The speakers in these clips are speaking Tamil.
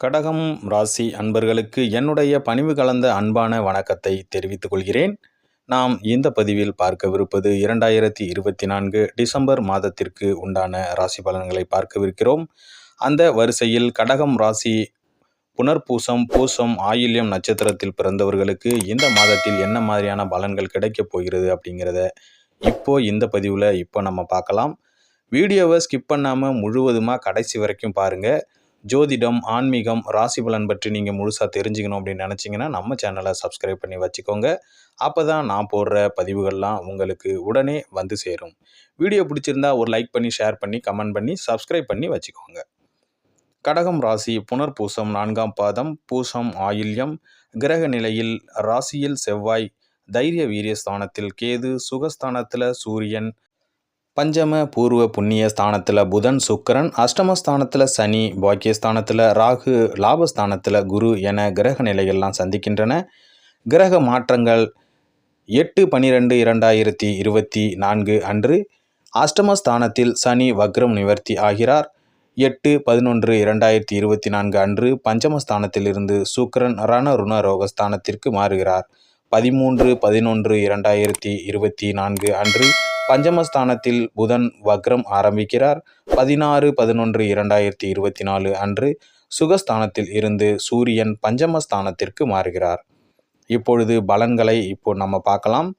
கடகம் ராசி அன்பர்களுக்கு என்னுடைய பணிவு கலந்த அன்பான வணக்கத்தை தெரிவித்துக் கொள்கிறேன். நாம் இந்த பதிவில் பார்க்கவிருப்பது இரண்டாயிரத்தி இருபத்தி நான்கு டிசம்பர் மாதத்திற்கு உண்டான ராசி பலன்களை பார்க்கவிருக்கிறோம். அந்த வரிசையில் கடகம் ராசி புனர்பூசம் பூசம் ஆயில்யம் நட்சத்திரத்தில் பிறந்தவர்களுக்கு இந்த மாதத்தில் என்ன மாதிரியான பலன்கள் கிடைக்கப் போகிறது அப்படிங்கிறத இப்போ இந்த பதிவில் இப்போ நம்ம பார்க்கலாம். வீடியோவை ஸ்கிப் பண்ணாமல் முழுவதுமாக கடைசி வரைக்கும் பாருங்கள் ஜோதிடம் ஆன்மீகம் ராசி பலன் பற்றி நீங்கள் முழுசாக தெரிஞ்சுக்கணும் அப்படின்னு நினச்சிங்கன்னா நம்ம சேனலை சப்ஸ்கிரைப் பண்ணி வச்சுக்கோங்க. அப்போ தான் நான் போடுற பதிவுகள்லாம் உங்களுக்கு உடனே வந்து சேரும். வீடியோ பிடிச்சிருந்தா ஒரு லைக் பண்ணி ஷேர் பண்ணி கமெண்ட் பண்ணி சப்ஸ்கிரைப் பண்ணி வச்சுக்கோங்க. கடகம் ராசி புனர்பூசம் நான்காம் பாதம் பூசம் ஆயில்யம் கிரக நிலையில் ராசியில் செவ்வாய் தைரிய வீரிய ஸ்தானத்தில் கேது சுகஸ்தானத்தில் சூரியன் பஞ்சம பூர்வ புண்ணிய ஸ்தானத்தில் புதன் சுக்கரன் அஷ்டமஸ்தானத்தில் சனி பாக்கியஸ்தானத்தில் ராகு லாபஸ்தானத்தில் குரு என கிரக நிலைகள்லாம் சந்திக்கின்றன. கிரக மாற்றங்கள் எட்டு பனிரெண்டு இரண்டாயிரத்தி இருபத்தி நான்கு அன்று அஷ்டமஸ்தானத்தில் சனி வக்ரம் நிவர்த்தி ஆகிறார். எட்டு பதினொன்று இரண்டாயிரத்தி இருபத்தி நான்கு அன்று பஞ்சமஸ்தானத்திலிருந்து சுக்கரன் ரண ருண ரோகஸ்தானத்திற்கு மாறுகிறார். பதிமூன்று பதினொன்று இரண்டாயிரத்தி இருபத்தி நான்கு அன்று பஞ்சமஸ்தானத்தில் புதன் வக்ரம் ஆரம்பிக்கிறார். பதினாறு பதினொன்று இரண்டாயிரத்தி இருபத்தி நாலு அன்று சுகஸ்தானத்தில் இருந்து சூரியன் பஞ்சமஸ்தானத்திற்கு மாறுகிறார். இப்பொழுது பலன்களை இப்போ நம்ம பார்க்கலாம்.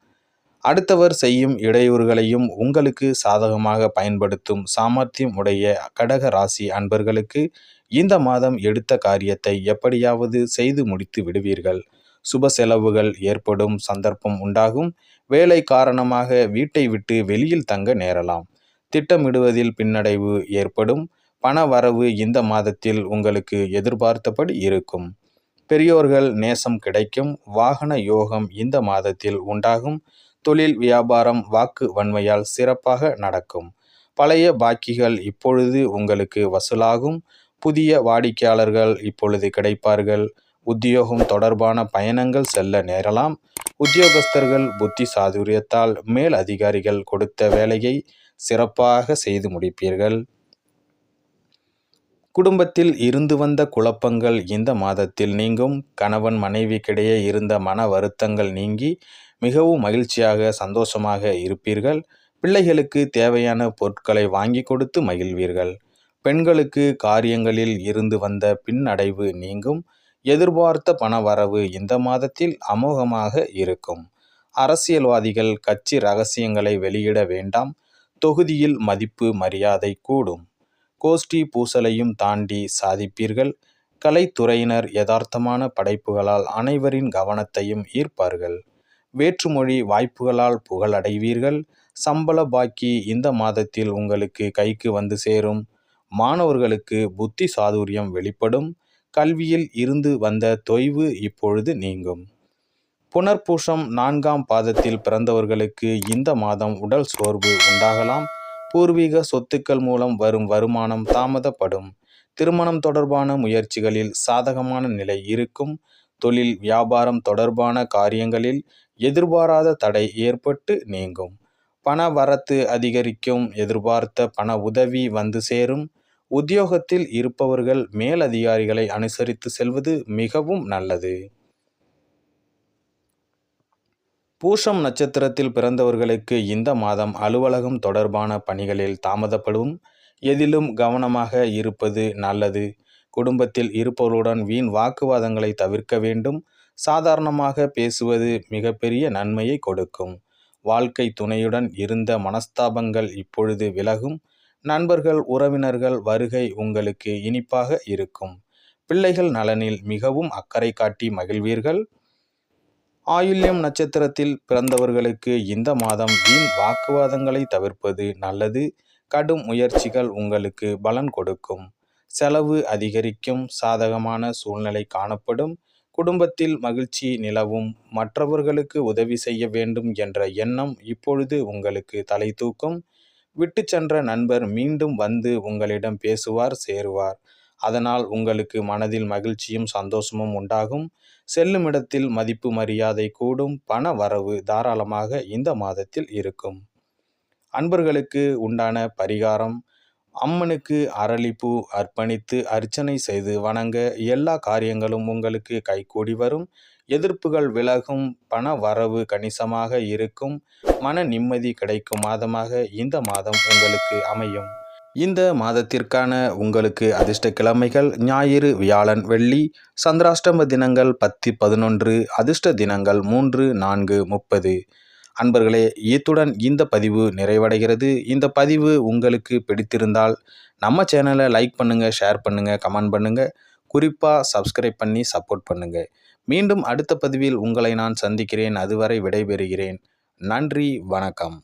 அடுத்தவர் செய்யும் இடையூறுகளையும் உங்களுக்கு சாதகமாக பயன்படுத்தும் சாமர்த்தியம் உடைய கடக ராசி அன்பர்களுக்கு இந்த மாதம் எடுத்த காரியத்தை எப்படியாவது செய்து முடித்து விடுவீர்கள். சுப செலவுகள் ஏற்படும் சந்தர்ப்பம் உண்டாகும். வேலை காரணமாக வீட்டை விட்டு வெளியில் தங்க நேரலாம். திட்டமிடுவதில் பின்னடைவு ஏற்படும். பண வரவு இந்த மாதத்தில் உங்களுக்கு எதிர்பார்த்தபடி இருக்கும். பெரியோர்கள் நேசம் கிடைக்கும். வாகன யோகம் இந்த மாதத்தில் உண்டாகும். தொழில் வியாபாரம் வாக்கு வன்மையால் சிறப்பாக நடக்கும். பழைய பாக்கிகள் இப்பொழுது உங்களுக்கு வசூலாகும். புதிய வாடிக்கையாளர்கள் இப்பொழுது கிடைப்பார்கள். உத்தியோகம் தொடர்பான பயணங்கள் செல்ல நேரலாம். உத்தியோகஸ்தர்கள் புத்தி சாதுரியத்தால் மேல் அதிகாரிகள் கொடுத்த வேலையை சிறப்பாக செய்து முடிப்பீர்கள். குடும்பத்தில் இருந்து வந்த குழப்பங்கள் இந்த மாதத்தில் நீங்கும். கணவன் மனைவிக்கிடையே இருந்த மன வருத்தங்கள் நீங்கி மிகவும் மகிழ்ச்சியாக சந்தோஷமாக இருப்பீர்கள். பிள்ளைகளுக்கு தேவையான பொருட்களை வாங்கி கொடுத்து மகிழ்வீர்கள். பெண்களுக்கு காரியங்களில் இருந்து வந்த பின்னடைவு நீங்கும். எதிர்பார்த்த பண வரவு இந்த மாதத்தில் அமோகமாக இருக்கும். அரசியல்வாதிகள் கட்சி ரகசியங்களை வெளியிட வேண்டாம். தொகுதியில் மதிப்பு மரியாதை கூடும். கோஷ்டி பூசலையும் தாண்டி சாதிப்பீர்கள். கலைத்துறையினர் யதார்த்தமான படைப்புகளால் அனைவரின் கவனத்தையும் ஈர்ப்பார்கள். வேற்றுமொழி வாய்ப்புகளால் புகழடைவீர்கள். சம்பள பாக்கி இந்த மாதத்தில் உங்களுக்கு கைக்கு வந்து சேரும். மாணவர்களுக்கு புத்தி சாதுரியம் வெளிப்படும். கல்வியில் இருந்து வந்த தொய்வு இப்பொழுது நீங்கும். புனர்பூஷம் நான்காம் பாதத்தில் பிறந்தவர்களுக்கு இந்த மாதம் உடல் சோர்வு உண்டாகலாம். பூர்வீக சொத்துக்கள் மூலம் வரும் வருமானம் தாமதப்படும். திருமணம் தொடர்பான முயற்சிகளில் சாதகமான நிலை இருக்கும். தொழில் வியாபாரம் தொடர்பான காரியங்களில் எதிர்பாராத தடை ஏற்பட்டு நீங்கும். பண வரத்து அதிகரிக்கும் எதிர்பார்த்த பண உதவி வந்து சேரும். உத்தியோகத்தில் இருப்பவர்கள் மேலதிகாரிகளை அனுசரித்து செல்வது மிகவும் நல்லது. பூஷம் நட்சத்திரத்தில் பிறந்தவர்களுக்கு இந்த மாதம் அலுவலகம் தொடர்பான பணிகளில் தாமதப்படும். எதிலும் கவனமாக இருப்பது நல்லது. குடும்பத்தில் இருப்பவர்களுடன் வீண் வாக்குவாதங்களை தவிர்க்க வேண்டும். சாதாரணமாக பேசுவது மிகப்பெரிய நன்மையை கொடுக்கும். வாழ்க்கை துணையுடன் இருந்த மனஸ்தாபங்கள் இப்பொழுது விலகும். நண்பர்கள் உறவினர்கள் வருகை உங்களுக்கு இனிப்பாக இருக்கும். பிள்ளைகள் நலனில் மிகவும் அக்கறை காட்டி மகிழ்வீர்கள். ஆயுள்யம் நட்சத்திரத்தில் பிறந்தவர்களுக்கு இந்த மாதம் வீண் வாக்குவாதங்களை தவிர்ப்பது நல்லது. கடும் முயற்சிகள் உங்களுக்கு பலன் கொடுக்கும். செலவு அதிகரிக்கும் சாதகமான சூழ்நிலை காணப்படும். குடும்பத்தில் மகிழ்ச்சி நிலவும். மற்றவர்களுக்கு உதவி செய்ய வேண்டும் என்ற எண்ணம் இப்பொழுது உங்களுக்கு தலை தூக்கும். விட்டு சென்ற நண்பர் மீண்டும் வந்து உங்களிடம் பேசுவார் சேருவார். அதனால் உங்களுக்கு மனதில் மகிழ்ச்சியும் சந்தோஷமும் உண்டாகும். செல்லும் இடத்தில் மதிப்பு மரியாதை கூடும். பண வரவு தாராளமாக இந்த மாதத்தில் இருக்கும். அன்பர்களுக்கு உண்டான பரிகாரம் அம்மனுக்கு அரளிப்பூ அர்ப்பணித்து அர்ச்சனை செய்து வணங்க எல்லா காரியங்களும் உங்களுக்கு கைகூடி வரும். எதிர்ப்புகள் விலகும் பண வரவு கணிசமாக இருக்கும் மன நிம்மதி கிடைக்கும் மாதமாக இந்த மாதம் உங்களுக்கு அமையும். இந்த மாதத்திற்கான உங்களுக்கு அதிர்ஷ்ட கிழமைகள் ஞாயிறு வியாழன் வெள்ளி சந்திராஷ்டம தினங்கள் பத்து பதினொன்று அதிர்ஷ்ட தினங்கள் மூன்று நான்கு முப்பது. அன்பர்களே இத்துடன் இந்த பதிவு நிறைவடைகிறது. இந்த பதிவு உங்களுக்கு பிடித்திருந்தால் நம்ம சேனலை லைக் பண்ணுங்கள் ஷேர் பண்ணுங்கள் கமெண்ட் பண்ணுங்கள் குறிப்பாக சப்ஸ்கிரைப் பண்ணி சப்போர்ட் பண்ணுங்கள் மீண்டும் அடுத்த பதிவில் உங்களை நான் சந்திக்கிறேன். அதுவரை விடைபெறுகிறேன். நன்றி வணக்கம்.